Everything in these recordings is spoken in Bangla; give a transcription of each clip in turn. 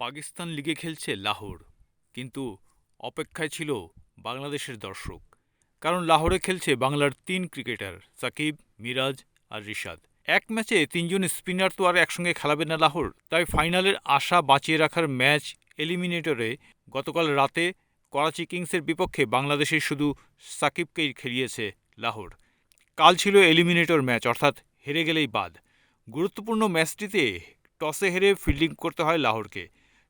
পাকিস্তান লিগে খেলছে লাহোর। কিন্তু অপেক্ষায় ছিল বাংলাদেশের দর্শক। কারণ লাহোরে খেলছে বাংলার তিন ক্রিকেটার, সাকিব, মিরাজ আর রিশাদ। এক ম্যাচে তিনজন স্পিনার তো আর একসঙ্গে খেলাবে না লাহোর। তাই ফাইনালের আশা বাঁচিয়ে রাখার ম্যাচ এলিমিনেটরে গতকাল রাতে করাচি কিংসের বিপক্ষে বাংলাদেশের শুধু সাকিবকেই খেলিয়েছে লাহোর। কাল ছিল এলিমিনেটর ম্যাচ, অর্থাৎ হেরে গেলেই বাদ। গুরুত্বপূর্ণ ম্যাচটিতে টসে হেরে ফিল্ডিং করতে হয় লাহোরকে।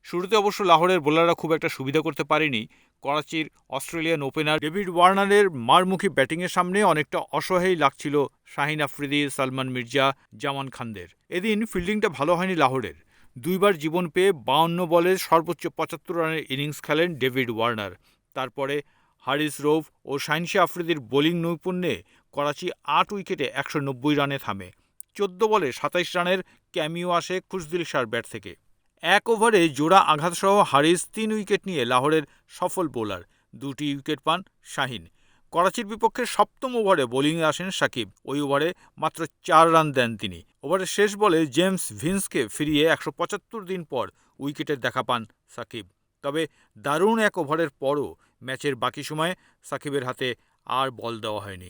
শুরুতে অবশ্য লাহোরের বোলাররা খুব একটা সুবিধা করতে পারেনি। করাচির অস্ট্রেলিয়ান ওপেনার ডেভিড ওয়ার্নারের মারমুখী ব্যাটিংয়ের সামনে অনেকটা অসহায় লাগছিল শাহিন আফ্রিদি, সালমান মির্জা, জামান খানদের। এদিন ফিল্ডিংটা ভালো হয়নি লাহোরের। দুইবার জীবন পেয়ে বাউন্ন বলে সর্বোচ্চ পঁচাত্তর রানের ইনিংস খেলেন ডেভিড ওয়ার্নার। তারপরে হারিস রৌফ ও শাহিনশা আফ্রিদির বোলিং নৈপুণ্যে করাচি আট উইকেটে একশো নব্বই রানে থামে। চোদ্দ বলে সাতাইশ রানের ক্যামিও আসে খুশদিল শাহর ব্যাট থেকে। এক ওভারে জোড়া আঘাতসহ হারিস তিন উইকেট নিয়ে লাহোরের সফল বোলার। দুটি উইকেট পান শাহিন। করাচির বিপক্ষে সপ্তম ওভারে বোলিংয়ে আসেন সাকিব। ওই ওভারে মাত্র চার রান দেন তিনি। ওভারের শেষ বলে জেমস ভিন্সকে ফিরিয়ে একশো পঁচাত্তর দিন পর উইকেটের দেখা পান সাকিব। তবে দারুণ এক ওভারের পরও ম্যাচের বাকি সময়ে সাকিবের হাতে আর বল দেওয়া হয়নি।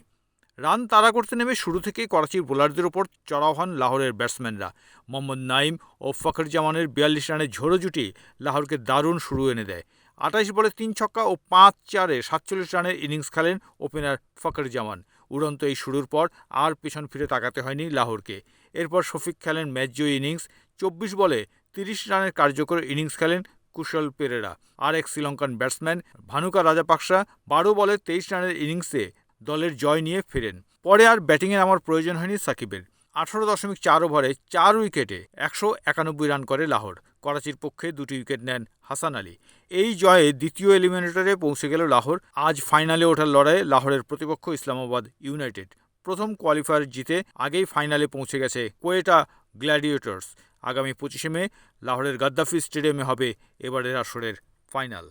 রান তাড়া করতে নেমে শুরু থেকেই করাচির বোলারদের ওপর চড়াও হন লাহোরের ব্যাটসম্যানরা। মোহাম্মদ নাইম ও ফখর জামানের বিয়াল্লিশ রানের ঝোড়ো জুটি লাহোরকে দারুণ শুরু এনে দেয়। আঠাইশ বলে তিন ছক্কা ও পাঁচ চারে সাতচল্লিশ রানের ইনিংস খেলেন ওপেনার ফখর জামান উড়ন্ত এই শুরুর পর আর পেছন ফিরে তাকাতে হয়নি লাহোরকে। এরপর শফিক খেলেন ম্যাচ জয়ী ইনিংস। চব্বিশ বলে তিরিশ রানের কার্যকর ইনিংস খেলেন কুশল পেরেরা। আর এক শ্রীলঙ্কান ব্যাটসম্যান ভানুকা রাজাপাকসা বারো বলে তেইশ রানের ইনিংসে দলের জয় নিয়ে ফেরেন। পরে আর ব্যাটিংয়ে আমার প্রয়োজন হয়নি সাকিবের। আঠারো দশমিক চার ওভারে চার উইকেটে একশো একানব্বই রান করে লাহোর। করাচির পক্ষে দুটি উইকেট নেন হাসান আলী। এই জয়ে দ্বিতীয় এলিমিনেটরে পৌঁছে গেল লাহোর। আজ ফাইনালে ওঠার লড়াইয়ে লাহোরের প্রতিপক্ষ ইসলামাবাদ ইউনাইটেড। প্রথম কোয়ালিফায়ার জিতে আগেই ফাইনালে পৌঁছে গেছে কোয়েটা গ্ল্যাডিয়েটর্স। আগামী পঁচিশে মে লাহোরের গাদ্দাফি স্টেডিয়ামে হবে এবারের আসরের ফাইনাল।